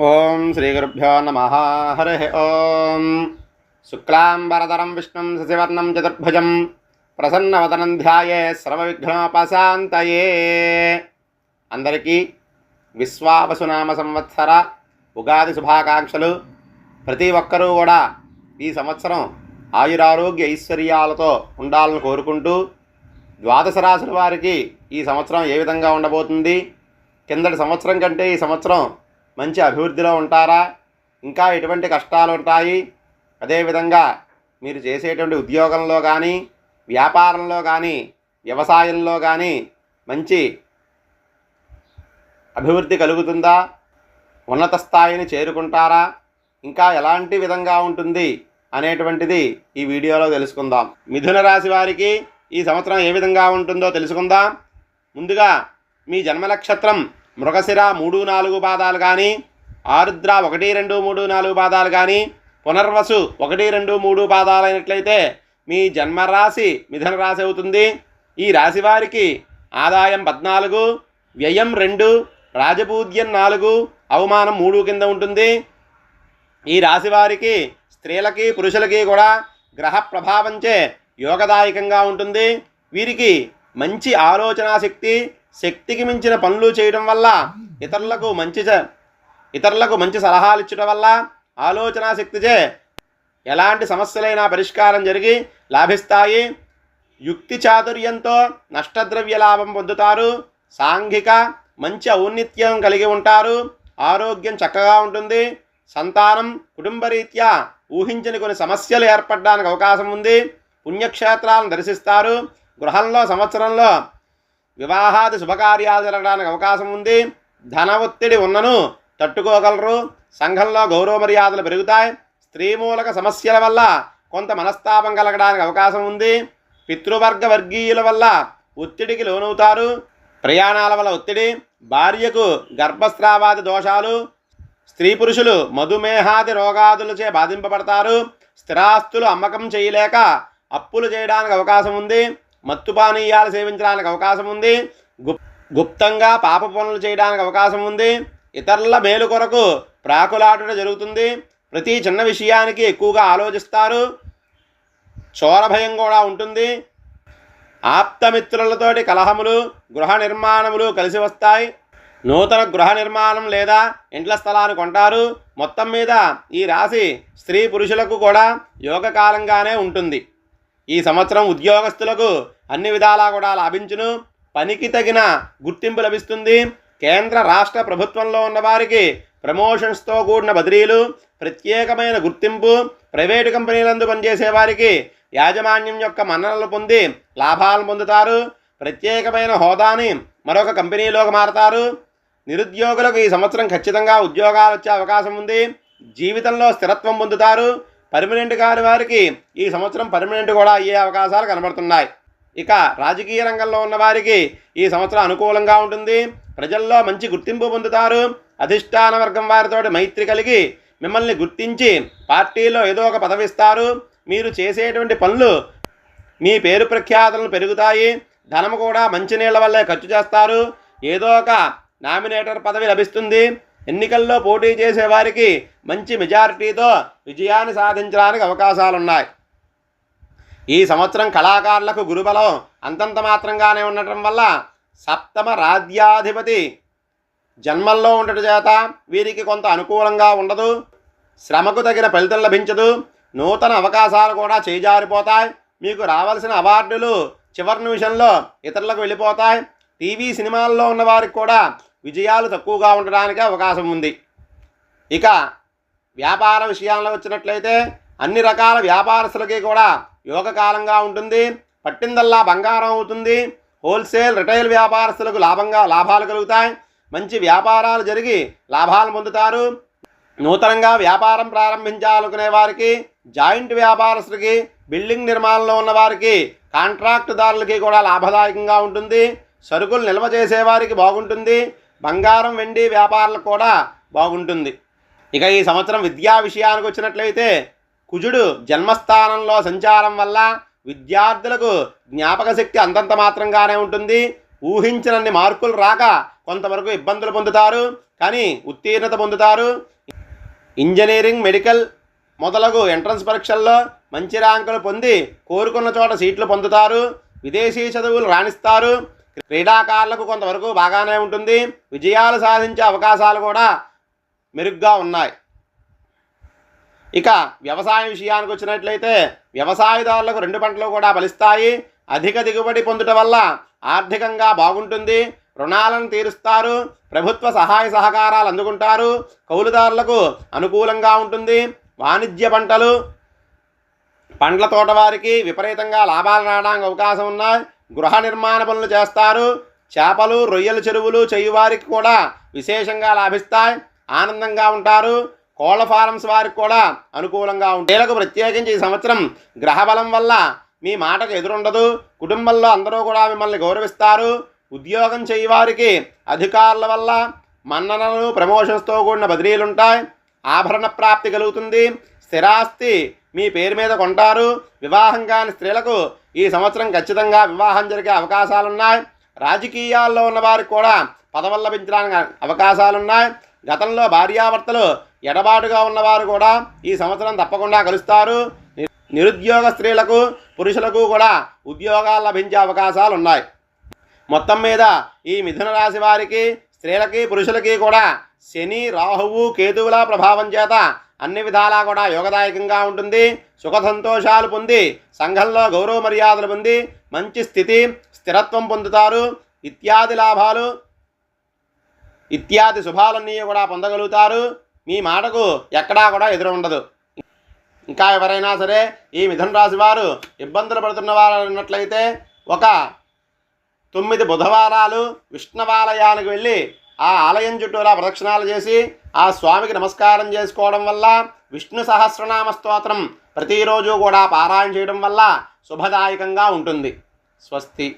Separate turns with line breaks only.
ఓం శ్రీ గురుభ్యో నమ. హరి ఓం. శుక్లాంబరధరం విష్ణుం శశివర్ణం చతుర్భుజం. ప్రసన్నవదనం ధ్యాయే సర్వవిఘ్నోపశాంతయే. అందరికీ విశ్వావసునామ సంవత్సర ఉగాది శుభాకాంక్షలు. ప్రతి ఒక్కరూ కూడా ఈ సంవత్సరం ఆయురారోగ్య ఐశ్వర్యాలతో ఉండాలని కోరుకుంటూ ద్వాదశ రాశుల వారికి ఈ సంవత్సరం ఏ విధంగా ఉండబోతుంది? కిందటి సంవత్సరం కంటే ఈ సంవత్సరం మంచి అభివృద్ధిలో ఉంటారా? ఇంకా ఎటువంటి కష్టాలు ఉంటాయి? అదేవిధంగా మీరు చేసేటువంటి ఉద్యోగంలో కానీ వ్యాపారంలో కానీ వ్యవసాయంలో కానీ మంచి అభివృద్ధి కలుగుతుందా? ఉన్నత స్థాయిని చేరుకుంటారా? ఇంకా ఎలాంటి విధంగా ఉంటుంది అనేటువంటిది ఈ వీడియోలో తెలుసుకుందాం. మిథున రాశి వారికి ఈ సంవత్సరం ఏ విధంగా ఉంటుందో తెలుసుకుందాం. ముందుగా మీ జన్మ నక్షత్రం మృగశిర మూడు నాలుగు పాదాలు కానీ ఆరుద్ర ఒకటి రెండు మూడు నాలుగు పాదాలు కానీ పునర్వసు ఒకటి రెండు మూడు పాదాలు అయినట్లయితే మీ జన్మరాశి మిథున రాశి అవుతుంది. ఈ రాశి వారికి ఆదాయం పద్నాలుగు వ్యయం రెండు రాజపూజ్యం నాలుగు అవమానం మూడు కింద ఉంటుంది. ఈ రాశి వారికి స్త్రీలకి పురుషులకి కూడా గ్రహ ప్రభావంచే యోగదాయకంగా ఉంటుంది. వీరికి మంచి ఆలోచనా శక్తి శక్తికి మించిన పనులు చేయడం వల్ల ఇతరులకు మంచి చ- ఇతరులకు మంచి సలహాలు ఇచ్చడం వల్ల ఆలోచనా శక్తిచే ఎలాంటి సమస్యలైనా పరిష్కారం జరిగి లాభిస్తాయి. యుక్తి చాతుర్యంతో నష్టద్రవ్య లాభం పొందుతారు. సాంఘిక మంచి ఔన్నిత్యం కలిగి ఉంటారు. ఆరోగ్యం చక్కగా ఉంటుంది. సంతానం కుటుంబరీత్యా ఊహించని కొన్ని సమస్యలు ఏర్పడడానికి అవకాశం ఉంది. పుణ్యక్షేత్రాలను దర్శిస్తారు. గృహంలో సంవత్సరంలో వివాహాది శుభకార్యాలు జరగడానికి అవకాశం ఉంది. ధన ఒత్తిడి ఉన్నను తట్టుకోగలరు. సంఘంలో గౌరవ మర్యాదలు పెరుగుతాయి. స్త్రీ మూలక సమస్యల వల్ల కొంత మనస్తాపం కలగడానికి అవకాశం ఉంది. పితృవర్గ వర్గీయుల వల్ల ఒత్తిడికి లోనవుతారు. ప్రయాణాల వల్ల ఒత్తిడి భార్యకు గర్భస్రావాది దోషాలు స్త్రీ పురుషులు మధుమేహాది రోగాదులచే బాధింపబడతారు. స్థిరాస్తులు అమ్మకం చేయలేక అప్పులు చేయడానికి అవకాశం ఉంది. మత్తు పానీయాలు సేవించడానికి అవకాశం ఉంది. గుప్ గుప్తంగా పాప పనులు చేయడానికి అవకాశం ఉంది. ఇతరుల మేలు కొరకు ప్రాకులాటుట జరుగుతుంది. ప్రతి చిన్న విషయానికి ఎక్కువగా ఆలోచిస్తారు. చోర భయం కూడా ఉంటుంది. ఆప్తమిత్రులతోటి కలహములు గృహ నిర్మాణములు కలిసి వస్తాయి. నూతన గృహ నిర్మాణం లేదా ఇండ్ల స్థలాన్ని కొంటారు. మొత్తం మీద ఈ రాశి స్త్రీ పురుషులకు కూడా యోగకాలంగానే ఉంటుంది. ఈ సంవత్సరం ఉద్యోగస్తులకు అన్ని విధాలా కూడా లాభించును. పనికి తగిన గుర్తింపు లభిస్తుంది. కేంద్ర రాష్ట్ర ప్రభుత్వంలో ఉన్న వారికి ప్రమోషన్స్తో కూడిన బదిలీలు ప్రత్యేకమైన గుర్తింపు ప్రైవేటు కంపెనీలందు పనిచేసే వారికి యాజమాన్యం యొక్క మన్ననలు పొంది లాభాలను పొందుతారు. ప్రత్యేకమైన హోదాని మరొక కంపెనీలోకి మారతారు. నిరుద్యోగులకు ఈ సంవత్సరం ఖచ్చితంగా ఉద్యోగాలు వచ్చే అవకాశం ఉంది. జీవితంలో స్థిరత్వం పొందుతారు. పర్మనెంట్ కాని వారికి ఈ సంవత్సరం పర్మనెంట్ కూడా అయ్యే అవకాశాలు కనబడుతున్నాయి. ఇక రాజకీయ రంగంలో ఉన్న వారికి ఈ సంవత్సరం అనుకూలంగా ఉంటుంది. ప్రజల్లో మంచి గుర్తింపు పొందుతారు. అధిష్టాన వర్గం వారితో మైత్రి కలిగి మిమ్మల్ని గుర్తించి పార్టీలో ఏదో ఒక పదవిస్తారు మీరు చేసేటువంటి పనులు మీ పేరు ప్రఖ్యాతలను పెరుగుతాయి. ధనము కూడా మంచినీళ్ళ వల్లే ఖర్చు చేస్తారు. ఏదో ఒక నామినేటర్ పదవి లభిస్తుంది. ఎన్నికల్లో పోటీ చేసే వారికి మంచి మెజారిటీతో విజయాన్ని సాధించడానికి అవకాశాలున్నాయి. ఈ సంవత్సరం కళాకారులకు గురుబలం అంతంత మాత్రంగానే ఉండటం వల్ల సప్తమ రాజ్యాధిపతి జన్మల్లో ఉండటం చేత వీరికి కొంత అనుకూలంగా ఉండదు. శ్రమకు తగిన ఫలితం లభించదు. నూతన అవకాశాలు కూడా చేజారిపోతాయి. మీకు రావాల్సిన అవార్డులు చివరి నిమిషంలో ఇతరులకు వెళ్ళిపోతాయి. టీవీ సినిమాల్లో ఉన్న వారికి కూడా విజయాలు తక్కువగా ఉండడానికి అవకాశం ఉంది. ఇక వ్యాపార విషయాల్లో వచ్చినట్లయితే అన్ని రకాల వ్యాపారస్తులకి కూడా యోగకాలంగా ఉంటుంది. పట్టిందల్లా బంగారం అవుతుంది. హోల్సేల్ రిటైల్ వ్యాపారస్తులకు లాభంగా లాభాలు కలుగుతాయి. మంచి వ్యాపారాలు జరిగి లాభాలు పొందుతారు. నూతనంగా వ్యాపారం ప్రారంభించాలనుకునే వారికి జాయింట్ వ్యాపారస్తులకి బిల్డింగ్ నిర్మాణంలో ఉన్న వారికి కాంట్రాక్టుదారులకి కూడా లాభదాయకంగా ఉంటుంది. సరుకులు నిల్వ చేసేవారికి బాగుంటుంది. బంగారం వెండి వ్యాపారాలు కూడా బాగుంటుంది. ఇక ఈ సంవత్సరం విద్యా విషయానికి వచ్చినట్లయితే కుజుడు జన్మస్థానంలో సంచారం వల్ల విద్యార్థులకు జ్ఞాపక శక్తి అంతంత మాత్రంగానే ఉంటుంది. ఊహించినన్ని మార్కులు రాక కొంతవరకు ఇబ్బందులు పొందుతారు. కానీ ఉత్తీర్ణత పొందుతారు. ఇంజనీరింగ్ మెడికల్ మొదలగు ఎంట్రన్స్ పరీక్షల్లో మంచి ర్యాంకులు పొంది కోరుకున్న చోట సీట్లు పొందుతారు. విదేశీ చదువులు రాణిస్తారు. క్రీడాకారులకు కొంతవరకు బాగానే ఉంటుంది. విజయాలు సాధించే అవకాశాలు కూడా మెరుగ్గా ఉన్నాయి. ఇక వ్యవసాయం విషయానికి వచ్చినట్లయితే వ్యవసాయదారులకు రెండు పంటలు కూడా ఫలిస్తాయి. అధిక దిగుబడి పొందుట వల్ల ఆర్థికంగా బాగుంటుంది. రుణాలను తీరుస్తారు. ప్రభుత్వ సహాయ సహకారాలు అందుకుంటారు. కౌలుదారులకు అనుకూలంగా ఉంటుంది. వాణిజ్య పంటలు పండ్ల తోట వారికి విపరీతంగా లాభాలు రావడానికి అవకాశం ఉన్నాయి. గృహ నిర్మాణ పనులు చేస్తారు. చేపలు రొయ్యల చెరువులు చేయువారికి కూడా విశేషంగా లాభిస్తాయి. ఆనందంగా ఉంటారు. కోళ్ళ ఫారమ్స్ వారికి కూడా అనుకూలంగా ఉంటాయి. వీళ్ళకు ప్రత్యేకించి ఈ సంవత్సరం గ్రహబలం వల్ల మీ మాటకు ఎదురుండదు. కుటుంబంలో అందరూ కూడా మిమ్మల్ని గౌరవిస్తారు. ఉద్యోగం చేయవారికి అధికారుల వల్ల మన్ననలు ప్రమోషన్స్తో కూడిన బదిలీలు ఉంటాయి. ఆభరణ ప్రాప్తి కలుగుతుంది. స్థిరాస్తి మీ పేరు మీద కొంటారు. వివాహం కాని స్త్రీలకు ఈ సంవత్సరం ఖచ్చితంగా వివాహం జరిగే అవకాశాలున్నాయి. రాజకీయాల్లో ఉన్నవారికి కూడా పదవులు లభించడానికి అవకాశాలున్నాయి. గతంలో భార్యాభర్తలు ఎడబాటుగా ఉన్నవారు కూడా ఈ సంవత్సరం తప్పకుండా కలుస్తారు. ని- నిరుద్యోగ స్త్రీలకు పురుషులకు కూడా ఉద్యోగాలు లభించే అవకాశాలు ఉన్నాయి మొత్తం మీద ఈ మిథున రాశి వారికి స్త్రీలకి పురుషులకి కూడా శని రాహువు కేతువుల ప్రభావం చేత అన్ని విధాలా కూడా యోగదాయకంగా ఉంటుంది. సుఖ సంతోషాలు పొంది సంఘంలో గౌరవ మర్యాదలు పొంది మంచి స్థితి స్థిరత్వం పొందుతారు. ఇత్యాది లాభాలు ఇత్యాది శుభాలన్నీ కూడా పొందగలుగుతారు. మీ మాటకు ఎక్కడా కూడా ఎదురు ఉండదు. ఇంకా ఎవరైనా సరే ఈ మిథున రాశి వారు ఇబ్బందులు పడుతున్న వారు ఉన్నట్లయితే ఒక తొమ్మిది బుధవారాలు విష్ణువాలయానికి వెళ్ళి ఆ ఆలయం చుట్టూరా ప్రదక్షిణాలు చేసి ఆ స్వామికి నమస్కారం చేసుకోవడం వల్ల విష్ణు సహస్రనామ స్తోత్రం ప్రతిరోజు కూడా పారాయణ చేయడం వల్ల శుభదాయకంగా ఉంటుంది. స్వస్తి.